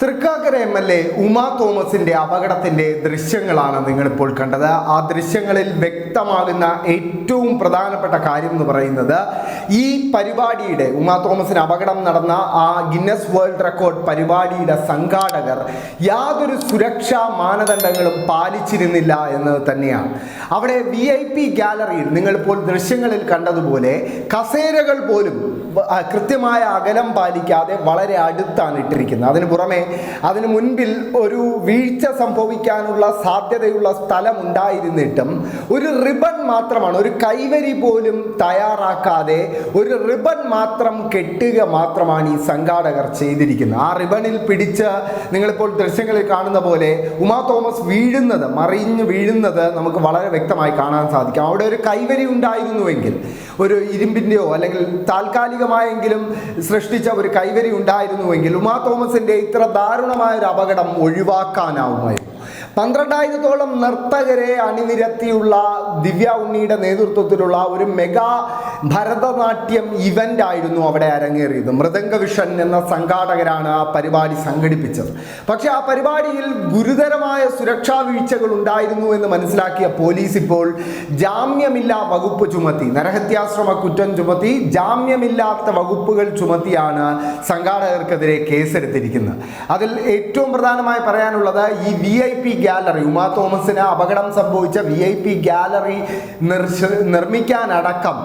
Thrikkakara M L A Uma തോമസിന്റെ അപകടത്തിന്റെ ദൃശ്യങ്ങളാണ് നിങ്ങളിപ്പോൾ കണ്ടത്. ആ ദൃശ്യങ്ങളിൽ വ്യക്തമാകുന്ന ഏറ്റവും പ്രധാനപ്പെട്ട കാര്യം എന്ന് പറയുന്നത് ഈ പരിപാടിയുടെ ഉമാ തോമസിന് അപകടം നടന്ന ആ ഗിന്നസ് വേൾഡ് റെക്കോർഡ് പരിപാടിയുടെ സംഘാടകർ യാതൊരു സുരക്ഷാ മാനദണ്ഡങ്ങളും പാലിച്ചിരുന്നില്ല എന്നത് തന്നെയാണ്. അവിടെ വി ഐ പി ഗാലറിയിൽ നിങ്ങളിപ്പോൾ ദൃശ്യങ്ങളിൽ കണ്ടതുപോലെ കസേരകൾ പോലും കൃത്യമായ അകലം പാലിക്കാതെ വളരെ അടുത്താണ് ഇട്ടിരിക്കുന്നത്. അതിന് പുറമെ അതിന് മുൻപിൽ ഒരു വീഴ്ച സംഭവിക്കാനുള്ള സാധ്യതയുള്ള സ്ഥലം ഉണ്ടായിരുന്നിട്ടും ഒരു റിബൺ മാത്രമാണ് ഒരു കൈവരി പോലും തയ്യാറാക്കാതെ ഒരു റിബൺ മാത്രം കെട്ടുക മാത്രമാണ് ഈ സംഘാടകർ ചെയ്തിരിക്കുന്നത്. ആ റിബണിൽ പിടിച്ച് നിങ്ങളിപ്പോൾ ദൃശ്യങ്ങളിൽ കാണുന്ന പോലെ ഉമാ തോമസ് വീഴുന്നത് മറിഞ്ഞ് വീഴുന്നത് നമുക്ക് വളരെ വ്യക്തമായി കാണാൻ സാധിക്കും. അവിടെ ഒരു കൈവരി ഉണ്ടായിരുന്നുവെങ്കിൽ ഒരു ഇരുമ്പിന്റെയോ അല്ലെങ്കിൽ താൽക്കാലികമായെങ്കിലും സൃഷ്ടിച്ച ഒരു കൈവരി ഉണ്ടായിരുന്നുവെങ്കിൽ ഉമാ തോമസിന്റെ ഇത്ര ദാരുണമായ ഒരു അപകടം ഒഴിവാക്കാനാവുമായിരുന്നു. പന്ത്രണ്ടായിരത്തോളം നർത്തകരെ അണിനിരത്തിയുള്ള ദിവ്യ ഉണ്ണിയുടെ നേതൃത്വത്തിലുള്ള ഒരു മെഗാ ഭരതനാട്യം ഇവന്റ് ആയിരുന്നു അവിടെ അരങ്ങേറിയത്. മൃദംഗ വിഷൻ എന്ന സംഘാടകരാണ് ആ പരിപാടി സംഘടിപ്പിച്ചത്. പക്ഷെ ആ പരിപാടിയിൽ ഗുരുതരമായ സുരക്ഷാ വീഴ്ചകൾ ഉണ്ടായിരുന്നു എന്ന് മനസ്സിലാക്കിയ പോലീസ് ഇപ്പോൾ ജാമ്യമില്ലാ വകുപ്പ് ചുമത്തി. നരഹത്യാശ്രമ കുറ്റം ചുമത്തി ജാമ്യമില്ലാത്ത വകുപ്പുകൾ ചുമത്തിയാണ് സംഘാടകർക്കെതിരെ കേസെടുത്തിരിക്കുന്നത്. അതിൽ ഏറ്റവും പ്രധാനമായി പറയാനുള്ളത് ഈ V I P gallery. Uma തോമസിന് അപകടം സംഭവിച്ച വി ഐ പി ഗാലറി നിർമ്മിക്കാനടക്കം.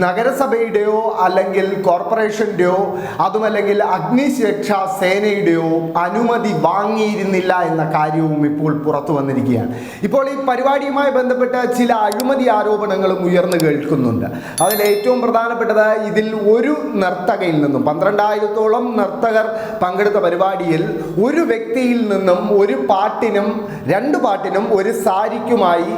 നഗരസഭയുടെയോ അല്ലെങ്കിൽ കോർപ്പറേഷന്റെയോ അതുമല്ലെങ്കിൽ അഗ്നിസുരക്ഷാ സേനയുടെയോ അനുമതി വാങ്ങിയിരുന്നില്ല എന്ന കാര്യവും ഇപ്പോൾ പുറത്തു വന്നിരിക്കുകയാണ്. ഇപ്പോൾ ഈ പരിപാടിയുമായി ബന്ധപ്പെട്ട ചില അഴിമതി ആരോപണങ്ങളും ഉയർന്നു കേൾക്കുന്നുണ്ട്. അതിൽ ഏറ്റവും പ്രധാനപ്പെട്ടത് ഇതിൽ ഒരു നർത്തകയിൽ നിന്നും പന്ത്രണ്ടായിരത്തോളം നർത്തകർ പങ്കെടുത്ത പരിപാടിയിൽ ഒരു വ്യക്തിയിൽ നിന്നും ഒരു പാട്ടിനും രണ്ട് പാട്ടിനും ഒരു സാരിക്കുമായി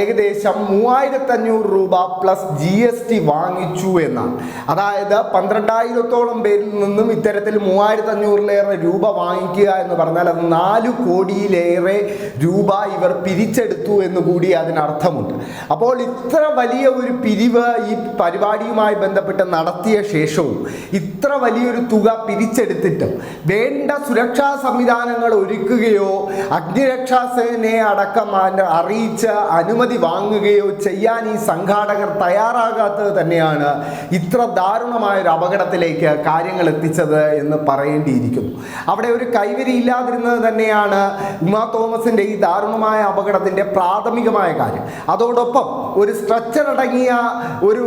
ഏകദേശം മൂവായിരത്തഞ്ഞൂറ് രൂപ പ്ലസ് ജി എസ് ടി വാങ്ങിച്ചു എന്നാണ്. അതായത് പന്ത്രണ്ടായിരത്തോളം പേരിൽ നിന്നും ഇത്തരത്തിൽ മൂവായിരത്തഞ്ഞൂറിലേറെ രൂപ വാങ്ങിക്കുക എന്ന് പറഞ്ഞാൽ അത് നാല് കോടിയിലേറെ രൂപ ഇവർ പിരിച്ചെടുത്തു എന്ന് കൂടി അതിനർത്ഥമുണ്ട്. അപ്പോൾ ഇത്ര വലിയ ഒരു പിരിവ് ഈ പരിപാടിയുമായി ബന്ധപ്പെട്ട് നടത്തിയ ശേഷവും ഇത്ര വലിയൊരു തുക പിരിച്ചെടുത്തിട്ടും വേണ്ട സുരക്ഷാ സംവിധാനങ്ങൾ ഒരുക്കുകയോ അഗ്നിരക്ഷാ സേനയെ അടക്കം അറിയിച്ച് അനുമതി വാങ്ങുകയോ ചെയ്യാൻ ഈ സംഘാടകർ തയ്യാറാകാത്തത് തന്നെയാണ് ഇത്ര ദാരുണമായ ഒരു അപകടത്തിലേക്ക് കാര്യങ്ങൾ എത്തിച്ചത് എന്ന് പറയേണ്ടിയിരിക്കുന്നു. അവിടെ ഒരു കൈവരി ഇല്ലാതിരുന്നത് തന്നെയാണ് ഉമാ തോമസിന്റെ ഈ ദാരുണമായ അപകടത്തിന്റെ പ്രാഥമികമായ കാര്യം. അതോടൊപ്പം ഒരു സ്ട്രക്ചർ അടങ്ങിയ ഒരു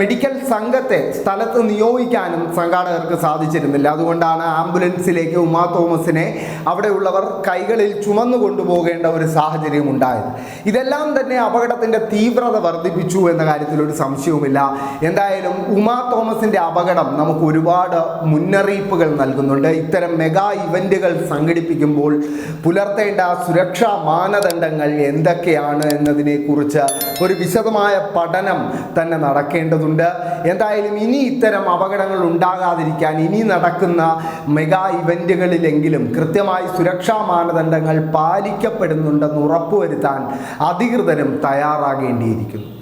മെഡിക്കൽ സംഘത്തെ സ്ഥലത്ത് നിയോഗിക്കാനും സംഘാടകർക്ക് സാധിച്ചിരുന്നില്ല. അതുകൊണ്ടാണ് ആംബുലൻസിലേക്ക് ഉമാ തോമസിനെ അവിടെയുള്ളവർ കൈകളിൽ ചുമന്നു കൊണ്ടുപോകേണ്ട ഒരു സാഹചര്യം ഉണ്ടായത്. ഇതെല്ലാം തന്നെ അപകടത്തിന്റെ തീവ്രത വർദ്ധിപ്പിച്ചു എന്ന കാര്യത്തിൽ ഒരു സംശയവുമില്ല. എന്തായാലും ഉമാ തോമസിന്റെ അപകടം നമുക്ക് ഒരുപാട് മുന്നറിയിപ്പുകൾ നൽകുന്നുണ്ട്. ഇത്തരം മെഗാ ഇവന്റുകൾ സംഘടിപ്പിക്കുമ്പോൾ പുലർത്തേണ്ട സുരക്ഷാ മാനദണ്ഡങ്ങൾ എന്തൊക്കെയാണ് എന്നതിനെ കുറിച്ച് ഒരു വിശദമായ പഠനം തന്നെ നടക്കേണ്ടതുണ്ട്. എന്തായാലും ഇനി ഇത്തരം അപകടങ്ങൾ ഉണ്ടാകാതിരിക്കാൻ ഇനി നടക്കുന്ന മെഗാ ഇവന്റുകളിലെങ്കിലും കൃത്യമായി സുരക്ഷാ മാനദണ്ഡങ്ങൾ പാലിക്കപ്പെടുന്നുണ്ടെന്ന് ഉറപ്പുവരുത്താൻ അധികൃതരും തയ്യാറാകേണ്ടിയിരിക്കുന്നു.